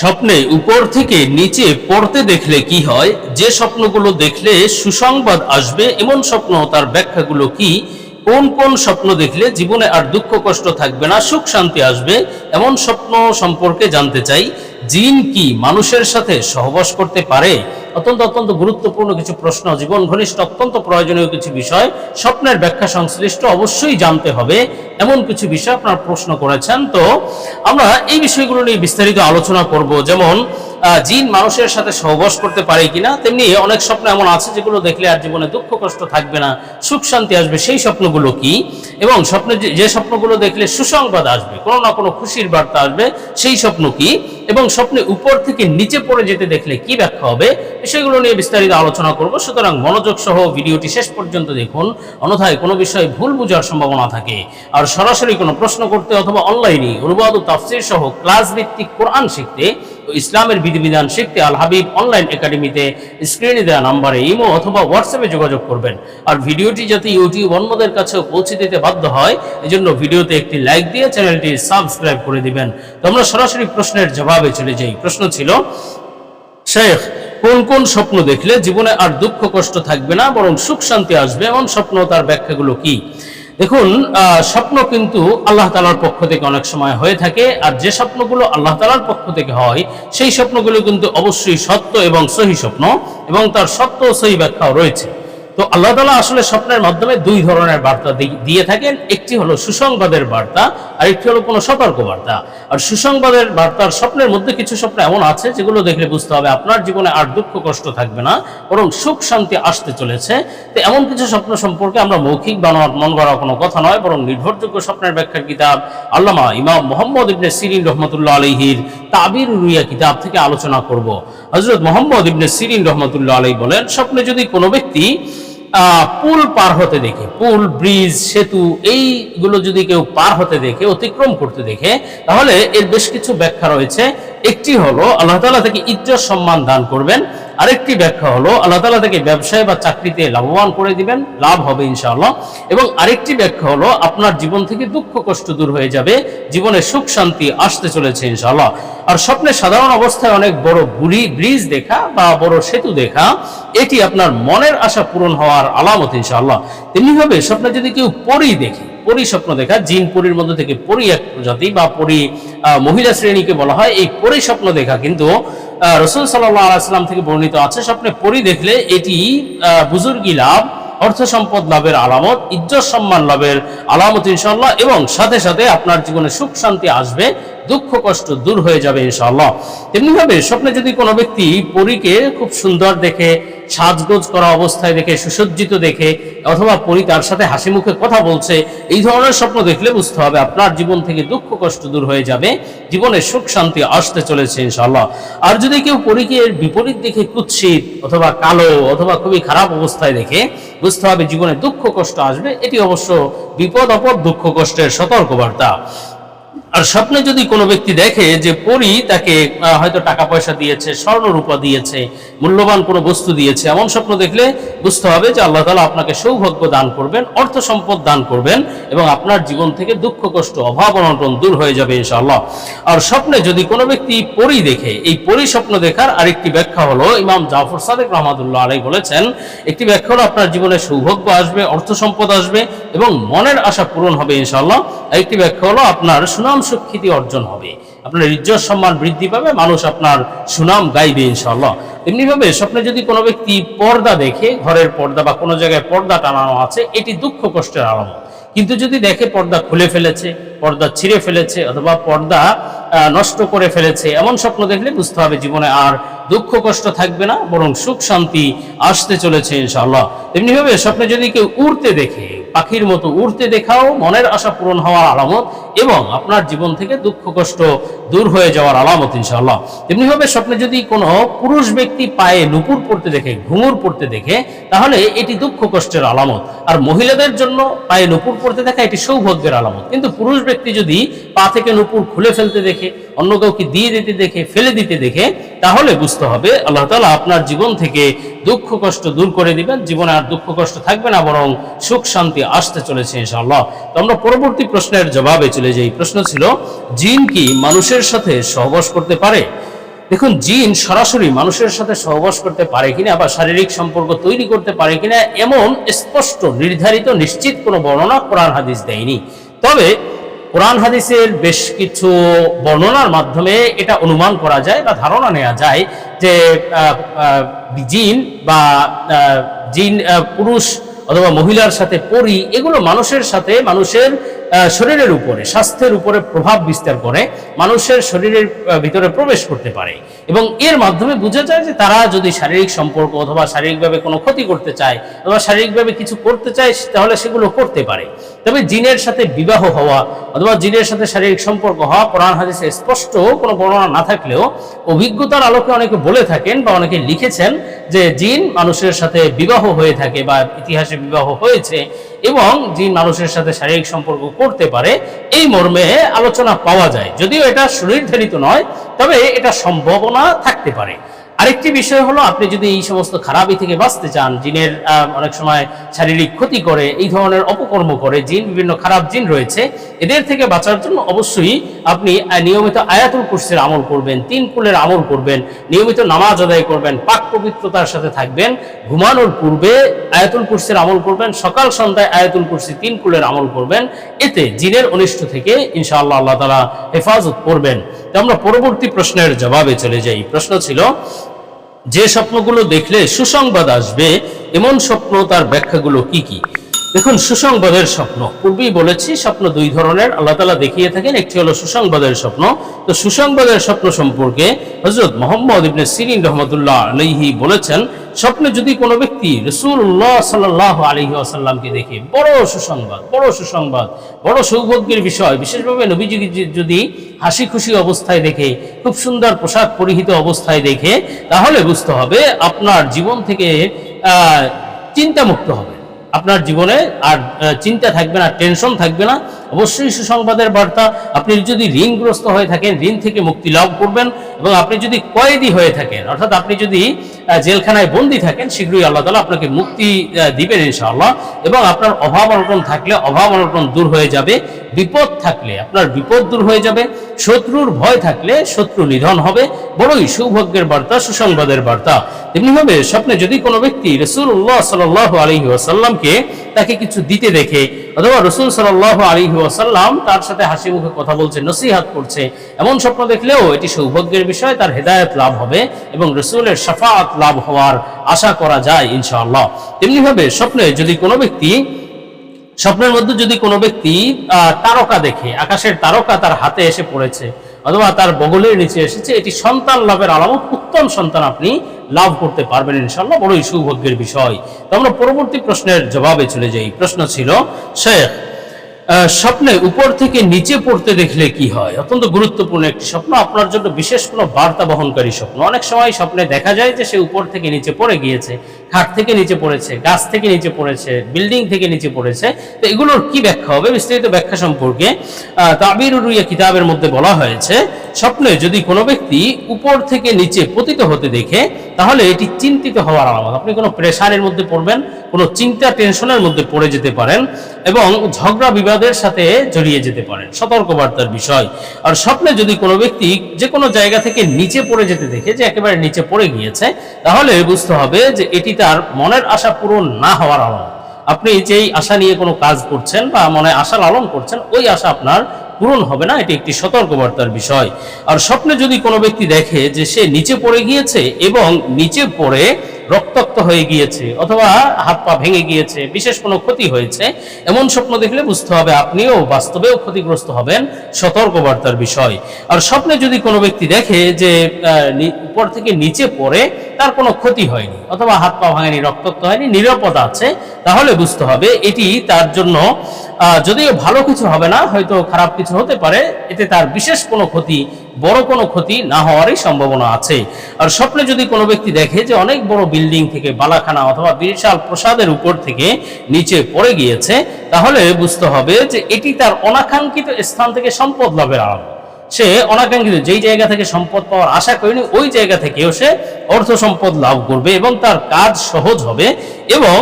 স্বপ্নে উপর থেকে নিচে পড়তে দেখলে কি হয়? যে স্বপ্নগুলো দেখলে সুসংবাদ আসবে, এমন স্বপ্ন, তার ব্যাখ্যাগুলো কি? কোন কোন স্বপ্ন দেখলে জীবনে আর দুঃখ কষ্ট থাকবে না, সুখ শান্তি আসবে? এমন স্বপ্ন সম্পর্কে জানতে চাই। জিন কি মানুষের সাথে সহবাস করতে পারে? অত্যন্ত অত্যন্ত গুরুত্বপূর্ণ কিছু প্রশ্ন। জীবন ঘনিষ্ঠ, অত্যন্ত প্রয়োজনীয় কিছু বিষয়। স্বপ্নের ব্যাখ্যা সংশ্লিষ্ট অবশ্যই জানতে হবে। এমন কিছু বিষয় আপনার প্রশ্ন করেছেন। তো আমরা এই বিষয়গুলো নিয়ে বিস্তারিত আলোচনা করব। যেমন জিন মানুষের সাথে সহবাস করতে পারে কিনা, তেমনি অনেক স্বপ্ন এমন আছে যেগুলো দেখলে আর জীবনে দুঃখ, কষ্ট থাকবে না, সুখ, শান্তি আসবে। সেই স্বপ্নগুলো কি? এবং স্বপ্নে যে- স্বপ্নগুলো দেখলে সুসংবাদ আসবে, কোনো না কোনো খুশির বার্তা আসবে, সেই স্বপ্ন কি? এবং স্বপ্নে উপর থেকে নিচে পড়ে যেতে দেখলে কি ব্যাখ্যা হবে? বিষয়গুলো নিয়ে বিস্তারিত আলোচনা করব। সুতরাং মনোযোগ সহ ভিডিওটি শেষ পর্যন্ত দেখুন। অন্যথায় কোনো বিষয়ে ভুল বোঝার সম্ভাবনা থাকে। আর সরাসরি কোনো প্রশ্ন করতে অথবা অনলাইনে অনুবাদ ও তাফসির সহ ক্লাস ভিত্তিক কোরআন শিখতে ইসলামের বিধিবিধান শিখতে আল হাবিব অনলাইন একাডেমিতে স্ক্রিনে দেওয়া নাম্বারে ইমো অথবা হোয়াটসঅ্যাপে যোগাযোগ করবেন। আর ভিডিওটি যাতে ইউটিউব অন্যদের কাছেও পৌঁছে দিতে বাধ্য হয়, এজন্য ভিডিওতে একটি লাইক দিয়ে চ্যানেলটি সাবস্ক্রাইব করে দিবেন। তো আমরা সরাসরি প্রশ্নের জবাবে চলে যাই। প্রশ্ন ছিল, শেখ, কোন কোন স্বপ্ন দেখলে জীবনে আর দুঃখ কষ্ট থাকবে না, বরং সুখ শান্তি আসবে? এমন স্বপ্ন তার ব্যাখ্যাগুলো কি? দেখুন স্বপ্ন কিন্তু আল্লাহ তালার পক্ষ থেকে অনেক সময় হয়ে থাকে, আর যে স্বপ্নগুলো আল্লাহ তালার পক্ষ থেকে হয়, সেই স্বপ্নগুলো কিন্তু অবশ্যই সত্য এবং সহি স্বপ্ন, এবং তার সত্য সহি ব্যাখ্যাও রয়েছে। তো আল্লাহ তালা আসলে স্বপ্নের মাধ্যমে দুই ধরনের বার্তা দিয়ে থাকেন। একটি হলো সুসংবাদের বার্তা, আর একটি হলো কোনো সতর্ক বার্তা। আর সুসংবাদের বার্তার স্বপ্নের মধ্যে কিছু স্বপ্ন এমন আছে, যেগুলো দেখলে বুঝতে হবে আপনার জীবনে আর দুঃখ কষ্ট থাকবে না, বরং সুখ শান্তি আসতে চলেছে। তো এমন কিছু স্বপ্ন সম্পর্কে আমরা মৌখিক বানোয়ার মন করা কোনো কথা নয়, বরং নির্ভরযোগ্য স্বপ্নের ব্যাখ্যার কিতাব আল্লামা ইমাম মোহাম্মদ ইবনে সিরিন রহমতুল্লাহ আলহির তাবির রুইয়া কিতাব থেকে আলোচনা করব। হজরত মোহাম্মদ ইবনে সিরিন রহমতুল্লাহ আলহী বলেন, স্বপ্নে যদি কোনো ব্যক্তি পুল পার হতে দেখে, পুল, ব্রিজ, সেতু, এইগুলো যদি কেউ পার হতে দেখে, অতিক্রম করতে দেখে, তাহলে এর বেশ কিছু ব্যাখ্যা রয়েছে। একটি হলো, আল্লাহ তাআলা থেকে ইজ্জত সম্মান দান করবেন। আরেকটি ব্যাখ্যা হলো, আল্লাহ তাআলা থেকে ব্যবসায় বা চাকরিতে লাভবান করে দিবেন, লাভ হবে ইনশাআল্লাহ। এবং আরেকটি ব্যাখ্যা হলো, আপনার জীবন থেকে দুঃখ কষ্ট দূর হয়ে যাবে, জীবনে সুখ শান্তি আসতে চলেছে ইনশাআল্লাহ। আর স্বপ্নে সাধারণ অবস্থায় অনেক বড় বুড়ি ব্রিজ দেখা বা বড় সেতু দেখা, এটি আপনার মনের আশা পূরণ হওয়ার আলামত ইনশাআল্লাহ। তেমনিভাবে স্বপ্নে যদি কেউ পরি দেখে, পরি স্বপ্ন দেখা, জিন পরির মধ্যে থেকে পরি এক প্রজাতি বা পরি মহিলা শ্রেণীকে বলা হয়, এই পরি স্বপ্ন দেখা কিন্তু রসুল সাল্লাহ আলাইসাল্লাম থেকে বর্ণিত আছে, স্বপ্নে পড়ি দেখলে এটি বুজুর্গি লাভ, অর্থ সম্পদ লাভের আলামত, ইজ্জত সম্মান লাভের আলামত ইনশাল্লাহ এবং সাথে সাথে আপনার জীবনে সুখ শান্তি আসবে দুঃখ, কষ্ট দূর হয়ে যাবে ইনশাআল্লাহ। তেমনিভাবে স্বপ্নে যদি কোনো ব্যক্তি পরীকে খুব সুন্দর দেখে, সাজগোজ করা অবস্থায় দেখে, সুসজ্জিত দেখে, অথবা পরি তার সাথে হাসি মুখে কথা বলছে, এই ধরনের স্বপ্ন দেখলে বুঝতে হবে আপনার জীবন থেকে দুঃখ, কষ্ট দূর হয়ে যাবে, জীবনে সুখ, শান্তি আসতে চলেছে ইনশাআল্লাহ। আর যদি কেউ পরীকে বিপরীত দেখে কুৎসিত অথবা কালো অথবা খুবই খারাপ অবস্থায় দেখে, বুঝতে হবে জীবনে দুঃখ, কষ্ট আসবে, এটি অবশ্য বিপদ আপদ দুঃখ, কষ্টের সতর্কবার্তা। আর স্বপ্নে যদি কোনো ব্যক্তি দেখে যে পরি তাকে হয়তো টাকা পয়সা দিয়েছে, স্বর্ণ রূপা দিয়েছে, মূল্যবান কোনো বস্তু দিয়েছে, এমন স্বপ্ন দেখলে বুঝতে হবে যে আল্লাহ তালা আপনাকে সৌভাগ্য দান করবেন, অর্থ সম্পদ দান করবেন এবং আপনার জীবন থেকে দুঃখ, কষ্ট, অভাব অনটন দূর হয়ে যাবে ইনশাআল্লাহ। আর স্বপ্নে যদি কোনো ব্যক্তি পরি দেখে, এই পরি স্বপ্ন দেখার আরেকটি ব্যাখ্যা হলো, ইমাম জাফর সাদেক রহমাদুল্লাহ আলাই বলেছেন, একটি ব্যাখ্যা হলো আপনার জীবনে সৌভাগ্য আসবে, অর্থ সম্পদ আসবে এবং মনের আশা পূরণ হবে ইনশাআল্লাহ। আরেকটি ব্যাখ্যা হলো আপনার সুনাম সুখ্যাতি অর্জন হবে। আপনার ইজ্জত সম্মান বৃদ্ধি পাবে, মানুষ আপনার সুনাম গাইবে ইনশাআল্লাহ। এমনিভাবে স্বপ্নে যদি কোনো ব্যক্তি পর্দা দেখে, ঘরের পর্দা বা কোনো জায়গায় পর্দা টানানো আছে, এটি দুঃখ কষ্টের আলামত। কিন্তু যদি দেখে পর্দা খুলে ফেলেছে, পর্দা ছিঁড়ে ফেলেছে অথবা পর্দা নষ্ট করে ফেলেছে, এমন স্বপ্ন দেখলে বুঝতে হবে জীবনে আর দুঃখ কষ্ট থাকবে না, বরং সুখ শান্তি আসতে চলেছে ইনশাআল্লাহ। এমনিভাবে স্বপ্নে যদি কেউ উড়তে দেখে পাখির মতো উড়তে দেখাও মনের আশা পূরণ হওয়ার আলামত এবং আপনার জীবন থেকে দুঃখ, কষ্ট দূর হয়ে যাওয়ার আলামত, ইনশাআল্লাহ। তেমনিভাবে স্বপ্নে যদি কোনো পুরুষ ব্যক্তি পায়ে নুপুর পড়তে দেখে, ঘুঙুর পড়তে দেখে, তাহলে এটি দুঃখ, কষ্টের আলামত। আর মহিলাদের জন্য পায়ে নুপুর পড়তে দেখা এটি সৌভাগ্যের আলামত। কিন্তু পুরুষ ব্যক্তি যদি পা থেকে নুপুর খুলে ফেলতে দেখে, অন্য কাউকে দিয়ে দিতে দেখে, ফেলে দিতে দেখে, তাহলে বুঝতে হবে আল্লাহ তালা আপনার জীবন থেকে দুঃখ, কষ্ট দূর করে দিবেন। জীবনে আর দুঃখ, কষ্ট থাকবে না, বরং সুখ, শান্তি আসতে চলেছে ইনশাআল্লাহ। তো আমরা পরবর্তী প্রশ্নের জবাবে চলে যাই। প্রশ্ন ছিল, জিন কি মানুষের সাথে সহবাস করতে পারে? দেখুন, জিন সরাসরি মানুষের সাথে সহবাস করতে পারে কিনা বা শারীরিক সম্পর্ক তৈরি করতে পারে কিনা, এমন স্পষ্ট, নির্ধারিত, নিশ্চিত কোনো বর্ণনা কোরআন হাদিস দেয়নি। তবে কোরআন হাদিসের বেশ কিছু বর্ণনার মাধ্যমে এটা অনুমান করা যায় বা ধারণা নেওয়া যায় যে জিন বা জিন পুরুষ অথবা মহিলার সাথে পরি, এগুলো মানুষের সাথে মানুষের শরীরের উপরে, স্বাস্থ্যের উপরে প্রভাব বিস্তার করে, মানুষের শরীরের ভিতরে প্রবেশ করতে পারে। এবং এর মাধ্যমে বোঝা যায় যে তারা যদি শারীরিক সম্পর্ক অথবা শারীরিকভাবে কোনো ক্ষতি করতে চায় অথবা শারীরিকভাবে কিছু করতে চায়, তাহলে সেগুলো করতে পারে। তবে জিনের সাথে বিবাহ হওয়া অথবা জিনের সাথে শারীরিক সম্পর্ক হওয়া কোরআন হাদিসে স্পষ্ট কোনো বর্ণনা না থাকলেও অভিজ্ঞতার আলোকে অনেকে বলে থাকেন বা অনেকে লিখেছেন যে জিন মানুষের সাথে বিবাহ হয়ে থাকে বা ইতিহাসে বিবাহ হয়েছে এবং জিন মানুষের সাথে শারীরিক সম্পর্ক করতে পারে, এই মর্মে আলোচনা পাওয়া যায়। যদিও এটা সুনির্ধারিত নয় তবে এটা সম্ভাবনা থাকতে পারে। আরেকটি বিষয় হলো, আপনি যদি এই সমস্ত খারাপি থেকে বাঁচতে চান, জিনের অনেক সময় শারীরিক ক্ষতি করে, এই ধরনের অপকর্ম করে, জিন, বিভিন্ন খারাপ জিন রয়েছে, এদের থেকে বাঁচার জন্য অবশ্যই আপনি নিয়মিত আয়াতুল কুরসির আমল করবেন, তিন কুলের আমল করবেন, নিয়মিত নামাজ আদায় করবেন, পাক পবিত্রতার সাথে থাকবেন, ঘুমানোর পূর্বে আয়াতুল কুরসির আমল করবেন, সকাল সন্ধ্যায় আয়াতুল কুরসি তিন কুলের আমল করবেন, এতে জিনের অনিষ্ট থেকে ইনশাআল্লাহ আল্লাহ তালা হেফাজত করবেন। আমরা পরবর্তী প্রশ্নের জবাবে চলে যাই। প্রশ্ন ছিল, যে স্বপ্নগুলো দেখলে সুসংবাদ আসবে, এমন স্বপ্ন তার ব্যাখ্যাগুলো কি কি? দেখুন, সুসংবাদের স্বপ্ন। পূর্বেই বলেছি, স্বপ্ন দুই ধরনের। আল্লাহ তালা দেখিয়ে থাকেন, একটি হলো সুসংবাদের স্বপ্ন। তো সুসংবাদের স্বপ্ন সম্পর্কে হজরত মোহাম্মদ ইবনে সিরিন রহমতুল্লাহ আলহি বলেছেন, স্বপ্নে যদি কোনো ব্যক্তি রসুল্লাহ সাল্লাহ আলহি আসাল্লামকে দেখে, বড় সুসংবাদ বড় সুসংবাদ, বড় সৌভাগ্যের বিষয়, বিশেষভাবে নবীজি যদি হাসি খুশি অবস্থায় দেখে, খুব সুন্দর পোশাক পরিহিত অবস্থায় দেখে, তাহলে বুঝতে হবে আপনার জীবন থেকে চিন্তামুক্ত হবে। আপনার জীবনে আর চিন্তা থাকবে না, টেনশন থাকবে না। অবশ্যই সুসংবাদের বার্তা, আপনি যদি ঋণগ্রস্ত হয়ে থাকেন, ঋণ থেকে মুক্তি লাভ করবেন এবং আপনি যদি কয়েদি হয়ে থাকেন, অর্থাৎ আপনি যদি জেলখানায় বন্দি থাকেন, শীঘ্রই আল্লাহ তালা আপনাকে মুক্তি দিবেন ইনশাআল্লাহ এবং আপনার অভাব অনটন থাকলে অভাব অনটন দূর হয়ে যাবে। বিপদ থাকলে আপনার বিপদ দূর হয়ে যাবে, শত্রুর ভয় থাকলে শত্রু নিধন হবে। বড়ই সৌভাগ্যের বার্তা, সুসংবাদের বার্তা। তেমনিভাবে স্বপ্নে যদি কোনো ব্যক্তি রসুল্লাহ সাল আলহি ওয়াসাল্লামকে তাকে কিছু দিতে দেখে, অথবা রসুল সাল আলহি ওয়াসাল্লাম তার সাথে হাসি মুখে কথা বলছে, নসিহাত করছে, এমন স্বপ্ন দেখলেও এটি সৌভাগ্যের বিষয়, তার হেদায়ত লাভ হবে এবং রসুলের সাফাত লাভ হওয়ার আশা করা যায় ইনশাআল্লাহ। তেমনিভাবে স্বপ্নে যদি কোনো ব্যক্তি স্বপ্নের মধ্যে যদি কোনো ব্যক্তি তারকা দেখে, আকাশের তারকা তার হাতে এসে পড়েছে, অথবা তার বগলের নিচে এসেছে, এটি সন্তান লাভের আলামত, উত্তম সন্তান আপনি লাভ করতে পারবেন ইনশাল্লাহ বড়ই সৌভাগ্যের বিষয়। তো আমরা পরবর্তী প্রশ্নের জবাবে চলে যাই। প্রশ্ন ছিল, শেখ স্বপ্নে উপর থেকে নিচে পড়তে দেখলে কি হয়? অত্যন্ত গুরুত্বপূর্ণ একটি স্বপ্ন। আপনার জন্য বিশেষ কোনো বার্তা বহনকারী স্বপ্ন। অনেক সময় স্বপ্নে দেখা যায় যে সে উপর থেকে নিচে পড়ে গিয়েছে, খাট থেকে নিচে পড়েছে, গাছ থেকে নিচে পড়েছে, বিল্ডিং থেকে নিচে পড়েছে। তো এগুলোর কি ব্যাখ্যা হবে? বিস্তারিত ব্যাখ্যা সম্পর্কে তাবির রুইয়া কিতাবের মধ্যে বলা হয়েছে, স্বপ্নে যদি কোনো ব্যক্তি উপর থেকে নিচে পতিত হতে দেখে তাহলে এটি চিন্তিত হওয়ার আলামত। আপনি কোনো প্রেশারের মধ্যে পড়বেন, কোনো চিন্তা, টেনশনের মধ্যে পড়ে যেতে পারেন এবং ঝগড়া, বিবাদের সাথে জড়িয়ে যেতে পারেন। সতর্কবার্তার বিষয়। আর স্বপ্নে যদি কোনো ব্যক্তি যে কোনো জায়গা থেকে নিচে পড়ে যেতে দেখে, যে একেবারে নিচে পড়ে গিয়েছে, তাহলে বুঝতে হবে যে এটি তার মনের আশা পূরণ না হওয়ার আলামত। আপনি যেই আশা নিয়ে কোনো কাজ করছেন বা মনে আশা লালন করছেন, ওই আশা আপনার পূরণ হবে না, এটি একটি সতর্কবার্তার বিষয়। আর স্বপ্নে যদি কোনো ব্যক্তি দেখে যে সে নিচে পড়ে গিয়েছে এবং নিচে পড়ে রক্তাক্ত হয়ে গিয়েছে অথবা হাত পা ভেঙে গিয়েছে, বিশেষ কোনো ক্ষতি হয়েছে, এমন স্বপ্ন দেখলে বুঝতে হবে আপনিও বাস্তবেও ক্ষতিগ্রস্ত হবেন, সতর্কবার্তার বিষয়। আর স্বপ্নে যদি কোনো ব্যক্তি দেখে যে উপর থেকে নিচে পড়ে তার কোনো ক্ষতি হয়নি, অথবা হাত পা ভাঙেনি রক্তাক্ত হয়নি, নিরাপদ আছে, তাহলে বুঝতে হবে এটি তার জন্য যদিও ভালো কিছু হবে না, হয়তো খারাপ কিছু হতে পারে, এতে তার বিশেষ কোনো ক্ষতি, বড় কোনো ক্ষতি না হওয়ারই সম্ভাবনা আছে। আর স্বপ্নে যদি কোনো ব্যক্তি দেখে যে অনেক বড় বিল্ডিং থেকে বালাখানা অথবা বিশাল প্রসাদের উপর থেকে নিচে পড়ে গিয়েছে, তাহলে বুঝতে হবে যে এটি তার অনাকাঙ্ক্ষিত স্থান থেকে সম্পদ লাভের আরম্ভ সে অনাকাঙ্ক্ষিত যেই জায়গা থেকে সম্পদ পাওয়ার আশা করেনি, ওই জায়গা থেকেও সে অর্থ সম্পদ লাভ করবে এবং তার কাজ সহজ হবে এবং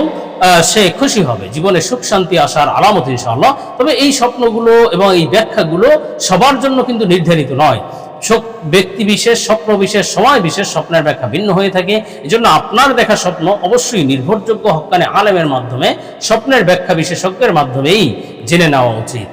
সে খুশি হবে। জীবনে সুখ, শান্তি আসার আলামত ইনশাআল্লাহ। তবে এই স্বপ্নগুলো এবং এই ব্যাখ্যাগুলো সবার জন্য কিন্তু নির্ধারিত নয়। ব্যক্তি বিশেষ, স্বপ্ন বিশেষ, সময় বিশেষ স্বপ্নের ব্যাখ্যা ভিন্ন হয়ে থাকে। এজন্য আপনার দেখা স্বপ্ন অবশ্যই নির্ভরযোগ্য হকানে আলেমের মাধ্যমে, স্বপ্নের ব্যাখ্যা বিশেষজ্ঞের মাধ্যমেই জেনে নেওয়া উচিত।